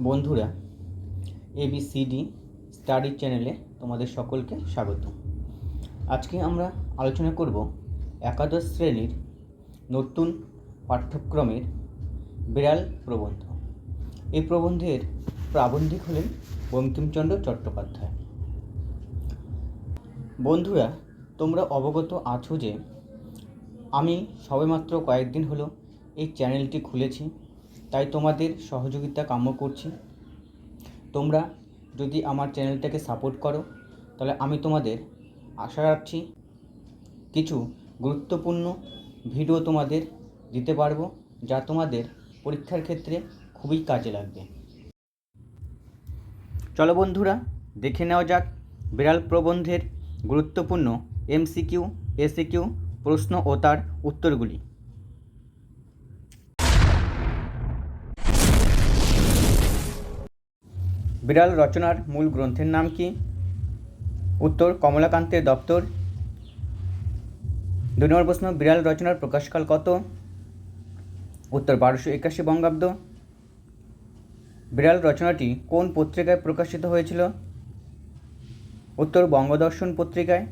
বন্ধুরা ABCD study চ্যানেলে তোমাদের সকলকে স্বাগত। আজকে আমরা আলোচনা করব একাদশ শ্রেণির নতুন পাঠ্যক্রমের বিড়াল প্রবন্ধ। এই প্রবন্ধের প্রাবন্ধিক হলেন বঙ্কিমচন্দ্র চট্টোপাধ্যায়। বন্ধুরা, তোমরা অবগত আছো যে আমি সবেমাত্র কয়েকদিন হলো এই চ্যানেলটি খুলেছি। তাই তোমাদের সহযোগিতা কাম্য করছি। তোমরা যদি আমার চ্যানেলটাকে সাপোর্ট করো, তাহলে আমি তোমাদের আশা রাখছি কিছু গুরুত্বপূর্ণ ভিডিও তোমাদের দিতে পারব, যা তোমাদের পরীক্ষার ক্ষেত্রে খুবই কাজে লাগবে। চলো বন্ধুরা, দেখে নেওয়া যাক বিড়াল প্রবন্ধের গুরুত্বপূর্ণ এমসিকিউ, এসিকিউ প্রশ্ন ও তার উত্তরগুলি। বিড়াল রচনার মূল গ্রন্থের নাম কি? উত্তর, কমলাকান্তের দপ্তর। দুই নম্বর প্রশ্ন, বিড়াল রচনার প্রকাশকাল কত? উত্তর, বারোশো একাশি বঙ্গাব্দ। বিড়াল রচনাটি কোন পত্রিকায় প্রকাশিত হয়েছিল? উত্তর, বঙ্গদর্শন পত্রিকায়।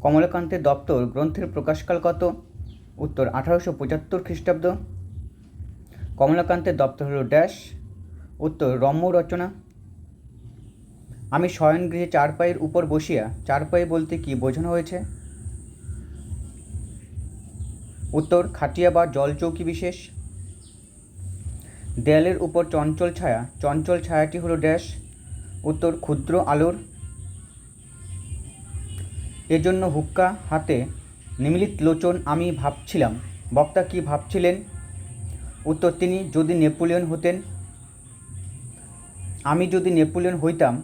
কমলাকান্তের দপ্তর গ্রন্থের প্রকাশকাল কত? উত্তর, আঠারোশো পঁচাত্তর খ্রিস্টাব্দ। কমলাকান্তের দপ্তর হল ড্যাশ। উত্তর, রম্য রচনা। আমি শয়নগৃহে চার পায়ের উপর বসিয়া চার পায়ে বলতে কি বোঝানো হয়েছে? উত্তর, খাটিয়া বা জলচৌকি বিশেষ। দেয়ালের উপর চঞ্চল ছায়া, চঞ্চল ছায়াটি হলো ড্যাশ। উত্তর, ক্ষুদ্র আলোর। এজন্য হুক্কা, হাতে নিমিলিত লোচন আমি ভাবছিলাম। বক্তা কি ভাবছিলেন? উত্তর, তিনি যদি নেপোলিয়ন হতেন আমি যদি নেপোলিয়ন হইতাম,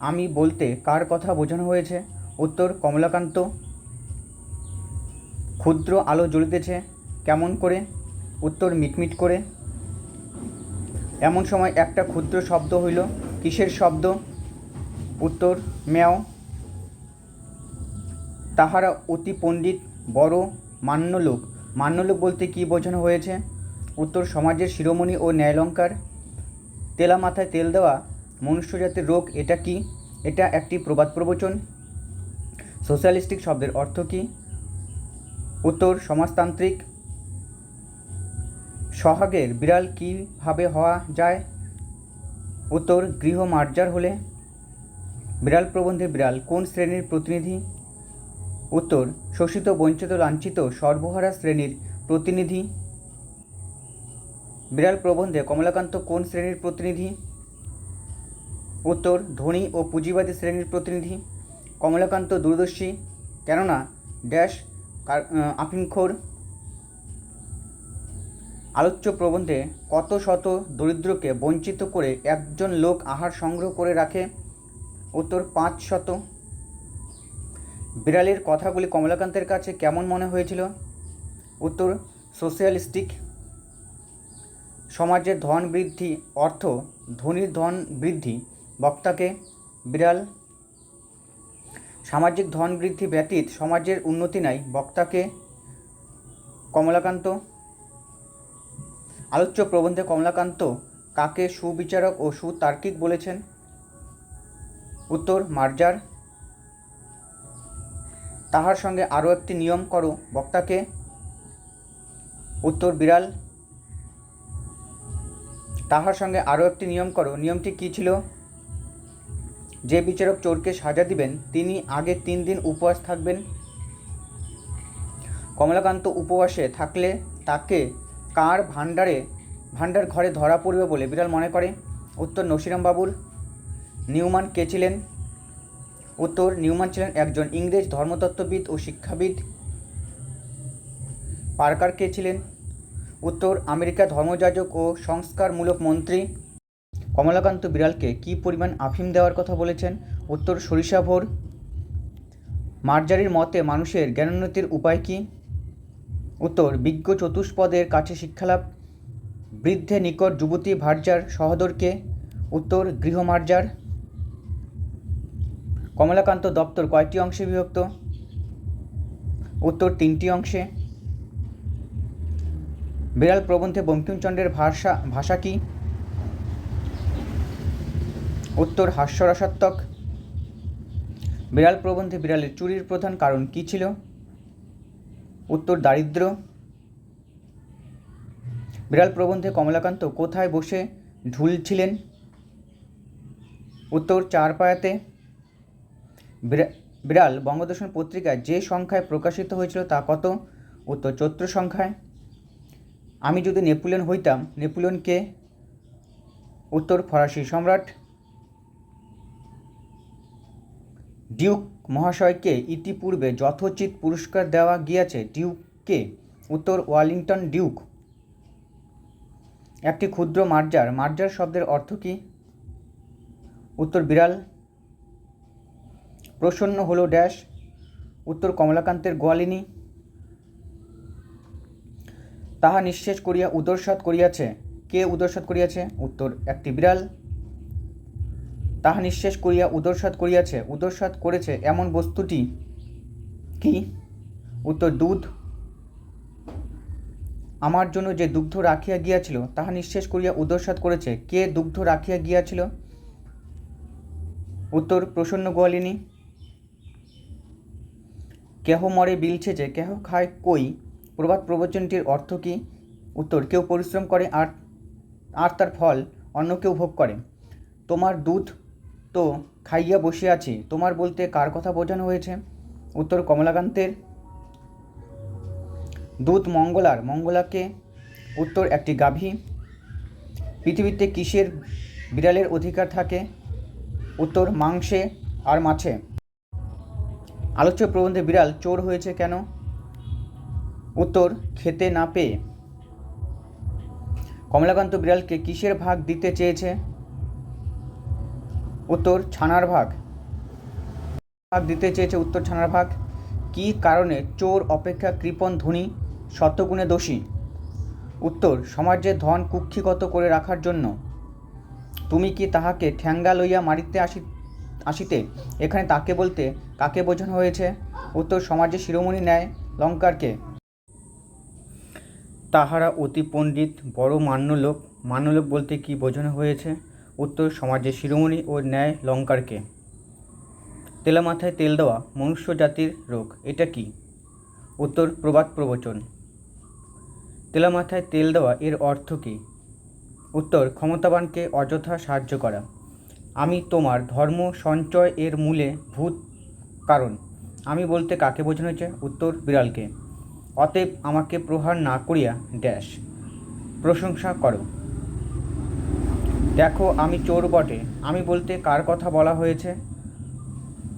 আমি বলতে কার কথা বোঝানো হয়েছে? উত্তর, কমলাকান্ত। ক্ষুদ্র আলো জ্বলিতেছে, কেমন করে? উত্তর, মিটমিট করে। এমন সময় একটা ক্ষুদ্র শব্দ হইল, কিসের শব্দ? উত্তর, ম্যাও। তাহারা অতি পণ্ডিত, বড় মান্যলোক মান্যলোক বলতে কি বোঝানো হয়েছে? উত্তর, সমাজের শিরোমণি ও ন্যায়লঙ্কার। তেলা মাথায় তেল দেওয়া মনুষ্য মনুষ্যজাতির রোগ, এটা কি? এটা একটি প্রবাদ প্রবচন। সোশ্যালিস্টিক শব্দের অর্থ কী? উত্তর, সমাজতান্ত্রিক। সহাগের বিড়াল কীভাবে হওয়া যায়? উত্তর, গৃহ মার্জার হলে। বিড়াল প্রবন্ধে বিড়াল কোন শ্রেণির প্রতিনিধি? উত্তর, শোষিত, বঞ্চিত, লাঞ্ছিত, সর্বহারা শ্রেণির প্রতিনিধি। বিড়াল প্রবন্ধে কমলাকান্ত কোন শ্রেণির প্রতিনিধি? উত্তর, ধনী ও পুঁজিবাদী শ্রেণির প্রতিনিধি। কমলাকান্ত দূরদর্শী, কেননা ড্যাশ আফিমখোর আলোচ্য প্রবন্ধে কত শত দরিদ্রকে বঞ্চিত করে একজন লোক আহার সংগ্রহ করে রাখে? উত্তর, পাঁচ শত। বিড়ালের কথাগুলি কমলাকান্তের কাছে কেমন মনে হয়েছিল? উত্তর, সোশিয়ালিস্টিক। সমাজের ধন বৃদ্ধি অর্থ ধনীর ধন বৃদ্ধি বক্তাকে বিড়াল। সামাজিক ধন বৃদ্ধি ব্যতীত সমাজের উন্নতি নাই বক্তাকে কমলাকান্ত। আলোচ্য প্রবন্ধে কমলাকান্ত কাকে সুবিচারক ও সুতার্কিক বলেছেন? উত্তর, মার্জার। তাহার সঙ্গে আরও একটি নিয়ম করো, বক্তাকে। উত্তর, বিড়াল। তাহার সঙ্গে আরও একটি নিয়ম করো। নিয়মটি কী ছিল? যে বিচারক চোরকে সাজা দিবেন, তিনি আগে তিন দিন উপবাস থাকবেন। কমলাকান্ত উপবাসে থাকলে তাকে কার ভাণ্ডারে, ভাণ্ডার ঘরে ধরা পড়বে বলে বিড়াল মনে করে? উত্তর নসিরাম বাবুর নিউমান কে ছিলেন? উত্তর, নিউমান ছিলেন একজন ইংরেজ ধর্মতত্ত্ববিদ ও শিক্ষাবিদ। পার্কার কে ছিলেন? উত্তর আমেরিকা ধর্মযাজক ও সংস্কারমূলক মন্ত্রী কমলাকান্ত বিড়ালকে কী পরিমাণ আফিম দেওয়ার কথা বলেছেন? উত্তর, সরিষা ভোর। মার্জারির মতে মানুষের জ্ঞানোন্নতির উপায় কী? উত্তর, বিজ্ঞ চতুষ্পদের কাছে শিক্ষালাভ। বৃদ্ধে নিকট যুবতী ভার্যার সহদরকে। উত্তর গৃহমার্জার কমলাকান্ত দপ্তর কয়টি অংশে বিভক্ত? উত্তর, তিনটি অংশে। বিড়াল প্রবন্ধে বঙ্কিমচন্দ্রের ভাষা ভাষা কী? উত্তর, হাস্যরসাত্মক। বিড়াল প্রবন্ধে বিড়ালের চুরির প্রধান কারণ কী ছিল? উত্তর দারিদ্র্য বিড়াল প্রবন্ধে কমলাকান্ত কোথায় বসে ঝুলছিলেন উত্তর চারপায়াতে বিড়া- বিড়াল বঙ্গদর্শন পত্রিকায় যে সংখ্যায় প্রকাশিত হয়েছিল তা কত? উত্তর, চৈত্র সংখ্যায়। আমি যদি নেপোলিয়ন হইতাম, নেপোলিয়নকে উত্তর ফরাসি সম্রাট ডিউক মহাশয়কে ইতিপূর্বে যথোচিত পুরস্কার দেওয়া গিয়াছে। ডিউককে উত্তর ওয়ালিংটন ডিউক। একটি ক্ষুদ্র মার্জার। মার্জার শব্দের অর্থ কী? উত্তর বিড়াল। প্রসন্ন হলো ড্যাশ। উত্তর কমলাকান্তের গোয়ালিনী। তাহা নিঃশেষ করিয়া উদরসাৎ করিয়াছে। কে উদরসাৎ করিয়াছে? উত্তর, একটি বিড়াল। তাহা নিঃশেষ করিয়া উদরসাৎ করিয়াছে। উদরসাৎ করেছে এমন বস্তুটি কি? উত্তর, দুধ। আমার জন্য যে দুগ্ধ রাখিয়া গিয়াছিল, তাহা নিঃশেষ করিয়া উদরসাৎ করেছে। কে দুগ্ধ রাখিয়া গিয়াছিল? উত্তর, প্রসন্ন গোয়ালিনী। কেহ মরে বিলছে যে, কেহ খায় কই? প্রবাদ প্রবচনটির অর্থ কী? উত্তর, কেউ পরিশ্রম করে আর আর তার ফল অন্য কেউ ভোগ করে। তোমার দুধ তো খাইয়া বসে আছি, তোমার বলতে কার কথা বোঝানো হয়েছে? উত্তর, কমলাকান্তের। দুধ মঙ্গলার। মঙ্গলাকে উত্তর, একটি গাভী। পৃথিবীতে কিসের বিড়ালের অধিকার থাকে? উত্তর, মাংসে আর মাছে। আলোচ্য প্রবন্ধে বিড়াল চোর হয়েছে কেন? উত্তর, খেতে না পেয়ে। কমলাকান্ত বিড়ালকে কিসের ভাগ দিতে চেয়েছে? উত্তর, ছানার ভাগ। ভাগ দিতে চেয়েছে উত্তর, ছানার ভাগ। কী কারণে চোর অপেক্ষা কৃপণ ধনী, শতগুণে দোষী? উত্তর, সমাজে ধন কুক্ষিগত করে রাখার জন্য। তুমি কি তাহাকে ঠ্যাঙ্গা লইয়া মারিতে আসি, আসিতে? এখানে তাকে বলতে কাকে বোঝানো হয়েছে? উত্তর, সমাজে শিরোমণি নেয় লঙ্কারকে। তাহারা অতি পণ্ডিত, বড় মান্যলোক। মান্যলোক বলতে কি বোঝানো হয়েছে? উত্তর সমাজে শিরোমণি ও ন্যায় লঙ্কারকে। তেলা মাথায় তেল দেওয়া মনুষ্য জাতির রোগ, এটা কি? উত্তর, প্রবাদ প্রবচন। তেলা মাথায় তেল দেওয়া এর অর্থ কী? উত্তর, ক্ষমতাবানকে অযথা সাহায্য করা। আমি তোমার ধর্ম সঞ্চয় এর মূলে ভূত কারণ। আমি বলতে কাকে বোঝানো হয়েছে? উত্তর, বিড়ালকে। অতএব আমাকে প্রহার না করিয়া ড্যাশ। প্রশংসা করো। দেখো, আমি চোর বটে। আমি বলতে কার কথা বলা হয়েছে?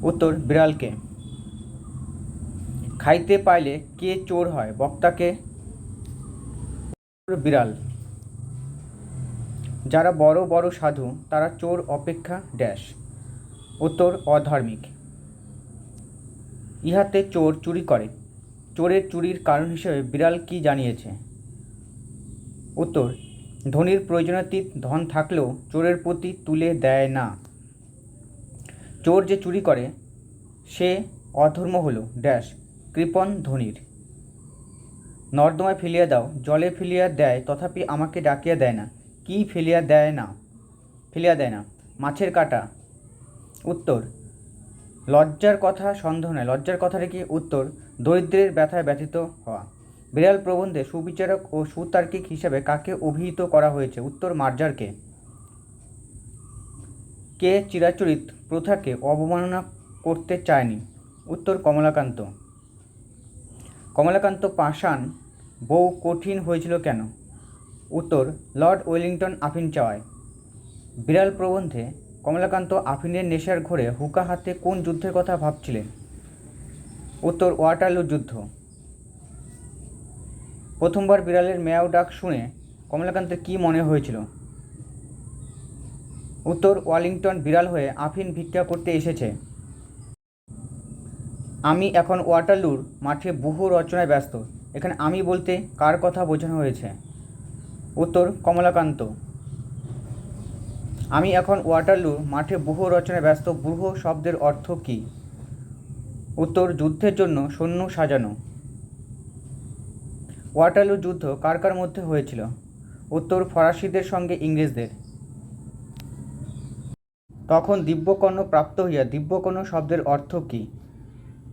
উত্তর, বিড়ালকে। খাইতে পাইলে কে চোর হয়, বক্তাকে? বিড়াল। যারা বড় বড় সাধু, তারা চোর অপেক্ষা ড্যাশ। উত্তর, অধার্মিক। ইহাতে চোর চুরি করে। চোরের চুরির কারণ হিসেবে বিড়াল কি জানিয়েছে? উত্তর, ধনির প্রয়োজনাতীত ধন থাকলেও চোরের প্রতি তুলে দেয় না। চোর যে চুরি করে, সে অধর্ম হলো। ড্যাশ, কৃপণ ধনির। নর্দমায় ফেলিয়া দাও, জলে ফেলিয়া দেয়, তথাপি আমাকে ডাকিয়া দেয় না। কি ফেলিয়া দেয় না? ফেলিয়া দেয় না। মাছের কাটা। উত্তর লজ্জার কথা সন্দেহ নয় লজ্জার কথা কি? উত্তর, দরিদ্রের ব্যথায় ব্যথিত হওয়া। বিড়াল প্রবন্ধে সুবিচারক ও সুতার্কিক হিসাবে কাকে অভিহিত করা হয়েছে? উত্তর মার্জারকে কে? চিরাচরিত প্রথাকে অবমাননা করতে চায়নি? উত্তর, কমলাকান্ত। কমলাকান্ত পাষাণ বউ কঠিন হয়েছিল কেন? উত্তর, লর্ড ওয়েলিংটন আফিন চাওয়ায় বিড়াল প্রবন্ধে কমলাকান্ত আফিনের নেশার ঘরে হুকা হাতে কোন যুদ্ধের কথা ভাবছিলেন? উত্তর, ওয়াটারলু যুদ্ধ। প্রথমবার বিড়ালের মেয়াও ডাক শুনে কমলাকান্তের কী মনে হয়েছিল? উত্তর, ওয়ালিংটন বিড়াল হয়ে আফিন ভিক্ষা করতে এসেছে। আমি এখন ওয়াটারলুর মাঠে বহু রচনায় ব্যস্ত। এখানে আমি বলতে কার কথা বোঝানো হয়েছে? উত্তর, কমলাকান্ত। আমি এখন ওয়াটারলু, মাঠে বহু রচনায় ব্যস্ত, বুহ শব্দের অর্থ কী? উত্তর, যুদ্ধের জন্য সৈন্য সাজানো। ওয়াটারলু যুদ্ধ কার কার মধ্যে হয়েছিল? উত্তর, ফরাসিদের সঙ্গে ইংরেজদের। তখন দিব্যকর্ণ প্রাপ্ত হইয়া দিব্যকর্ণ শব্দের অর্থ কী?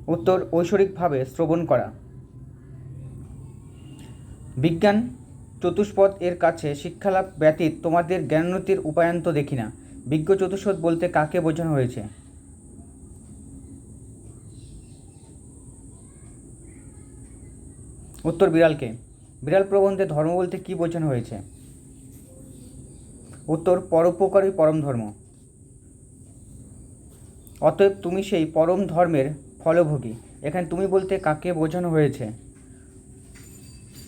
উত্তর, ঐশ্বরিকভাবে শ্রবণ করা। বিজ্ঞান চতুষ্পদ এর কাছে শিক্ষালাভ ব্যতীত তোমাদের জ্ঞানোন্নতির উপায়ন্ত দেখি না। বিজ্ঞ চতুষ্পদ বলতে কাকে বোঝানো হয়েছে? উত্তর বিড়ালকে। বিড়াল প্রবন্ধে ধর্ম বলতে কী বোঝানো হয়েছে? উত্তর, পরোপকারী পরম ধর্ম। অতএব তুমি সেই পরম ধর্মের ফলভোগী। এখানে তুমি বলতে কাকে বোঝানো হয়েছে?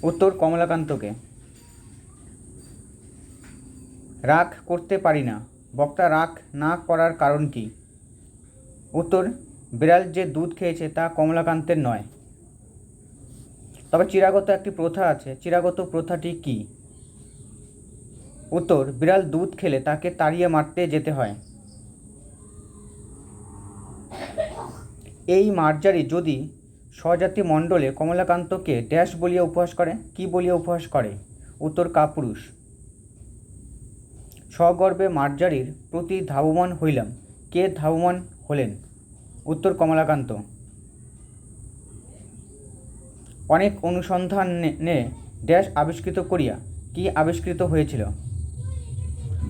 উত্তর, কমলাকান্তকে। রাগ করতে পারি না। বক্তা রাগ না করার কারণ কি? উত্তর, বিড়াল যে দুধ খেয়েছে তা কমলাকান্তের নয়। তবে চিরাগত একটি প্রথা আছে। চিরাগত প্রথাটি কি? উত্তর, বিড়াল দুধ খেলে তাকে তাড়িয়ে মারতে যেতে হয়। এই মার্জারি যদি স্বজাতি মণ্ডলে কমলাকান্তকে ড্যাশ বলিয়া উপহাস করে, কি বলিয়া উপহাস করে? উত্তর কাপুরুষ। সগর্বে মার্জারির প্রতি ধাবমান হইলাম। কে ধাবমান হলেন? উত্তর কমলাকান্ত। অনেক অনুসন্ধানে ড্যাশ আবিষ্কৃত করিয়া কি আবিষ্কৃত হয়েছিল?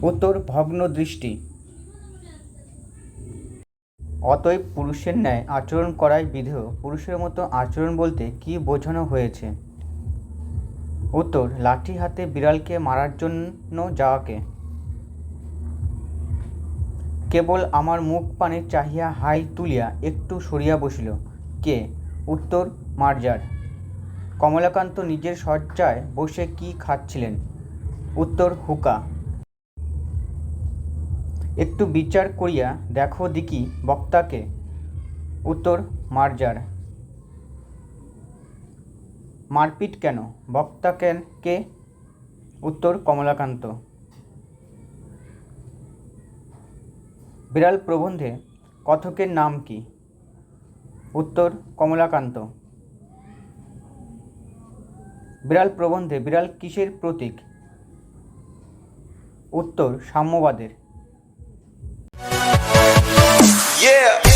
উত্তর, ভগ্ন দৃষ্টি। অতএব পুরুষের ন্যায় আচরণ করাই বিধেয়। পুরুষের মতো আচরণ বলতে কি বোঝানো হয়েছে? উত্তর, লাঠি হাতে বিড়ালকে মারার জন্য যাওয়াকে। কেবল আমার মুখ পানে চাহিয়া হাই তুলিয়া একটু সরিয়া বসিল। কে? উত্তর, মার্জার। কমলাকান্ত নিজের শয্যায় বসে কি খাচ্ছিলেন? উত্তর, হুকা। একটু বিচার করিয়া দেখো দিকি বক্তাকে। উত্তর, মার্জার। মারপিট কেন? বক্তা কেন? কে? উত্তর, কমলাকান্ত। বিড়াল প্রবন্ধে কথকের নাম কি? উত্তর, কমলাকান্ত। বিড়াল প্রবন্ধে বিড়াল কিসের প্রতীক? উত্তর, সাম্যবাদের। Yeah.